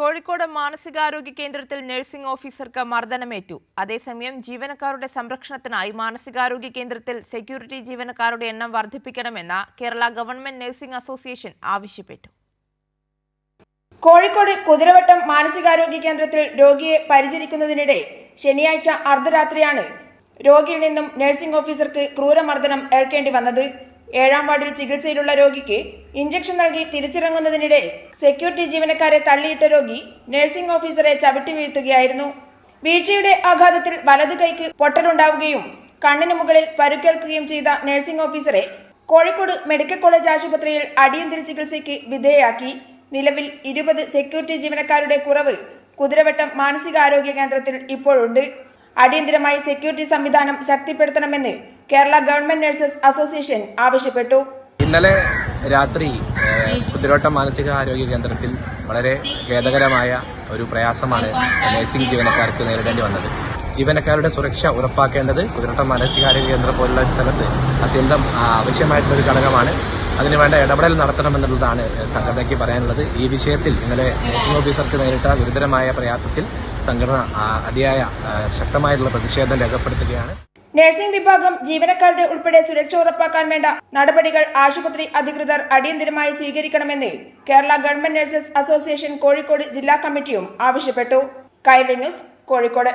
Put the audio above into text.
കോഴിക്കോട് മാനസികാരോഗ്യ കേന്ദ്രത്തിൽ നഴ്സിംഗ് ഓഫീസർക്ക് മർദ്ദനമേറ്റു. അതേസമയം ജീവനക്കാരുടെ സംരക്ഷണത്തിനായി മാനസികാരോഗ്യ കേന്ദ്രത്തിൽ സെക്യൂരിറ്റി ജീവനക്കാരുടെ എണ്ണം വർദ്ധിപ്പിക്കണമെന്ന കേരള ഗവൺമെന്റ് നഴ്സിംഗ് അസോസിയേഷൻ ആവശ്യപ്പെട്ടു. കോഴിക്കോട് കുതിരവട്ടം മാനസികാരോഗ്യ കേന്ദ്രത്തിൽ രോഗിയെ പരിചരിക്കുന്നതിനിടെ ശനിയാഴ്ച അർദ്ധരാത്രിയാണ് രോഗിയിൽ നിന്നും നഴ്സിംഗ് ഓഫീസർക്ക് ക്രൂരമർദ്ദനം ഏൽക്കേണ്ടി വന്നത്. ഏഴാം വാർഡിൽ ചികിത്സയിലുള്ള രോഗിക്ക് ഇഞ്ചക്ഷൻ നൽകി തിരിച്ചിറങ്ങുന്നതിനിടെ സെക്യൂരിറ്റി ജീവനക്കാരെ തള്ളിയിട്ട രോഗി നഴ്സിംഗ് ഓഫീസറെ ചവിട്ടി വീഴ്ത്തുകയായിരുന്നു. വീഴ്ചയുടെ ആഘാതത്തിൽ വലതു കൈക്ക് പൊട്ടലുണ്ടാവുകയും കണ്ണിന് മുകളിൽ പരുക്കേൽക്കുകയും ചെയ്ത നഴ്സിംഗ് ഓഫീസറെ കോഴിക്കോട് മെഡിക്കൽ കോളേജ് ആശുപത്രിയിൽ അടിയന്തര ചികിത്സയ്ക്ക് വിധേയയാക്കി. നിലവിൽ ഇരുപത് സെക്യൂരിറ്റി ജീവനക്കാരുടെ കുറവ് കുതിരവട്ടം മാനസികാരോഗ്യ കേന്ദ്രത്തിൽ ഇപ്പോഴുണ്ട്. അടിയന്തരമായി സെക്യൂരിറ്റി സംവിധാനം ശക്തിപ്പെടുത്തണമെന്ന് കേരള ഗവൺമെന്റ് നഴ്സസ് അസോസിയേഷൻ ആവശ്യപ്പെട്ടു. ഇന്നലെ രാത്രി കുതിരോട്ടം മാനസിക ആരോഗ്യ കേന്ദ്രത്തിൽ വളരെ ഖേദകരമായ ഒരു പ്രയാസമാണ് നഴ്സിംഗ് ജീവനക്കാർക്ക് നേരിടേണ്ടി വന്നത്. ജീവനക്കാരുടെ സുരക്ഷ ഉറപ്പാക്കേണ്ടത് കുതിരോട്ടം മാനസികാരോഗ്യ കേന്ദ്രം പോലുള്ള ഒരു സ്ഥലത്ത് അത്യന്തം ആവശ്യമായിട്ടുള്ള ഒരു ഘടകമാണ്. അതിനുവേണ്ട ഇടപെടൽ നടത്തണമെന്നുള്ളതാണ് സംഘടനയ്ക്ക് പറയാനുള്ളത്. ഈ വിഷയത്തിൽ ഇന്നലെ നഴ്സിംഗ് ഓഫീസർക്ക് നേരിട്ട ഗുരുതരമായ പ്രയാസത്തിൽ സംഘടന അതിയായ ശക്തമായിട്ടുള്ള പ്രതിഷേധം രേഖപ്പെടുത്തുകയാണ്. നഴ്സിംഗ് വിഭാഗം ജീവനക്കാരുടെ ഉൾപ്പെടെ സുരക്ഷ ഉറപ്പാക്കാൻ വേണ്ട നടപടികൾ ആശുപത്രി അധികൃതർ അടിയന്തരമായി സ്വീകരിക്കണമെന്ന് Kerala government nurses association Kozhikode ജില്ലാ കമ്മിറ്റിയും ആവശ്യപ്പെട്ടു. കൈരളി ന്യൂസ് കോഴിക്കോട്.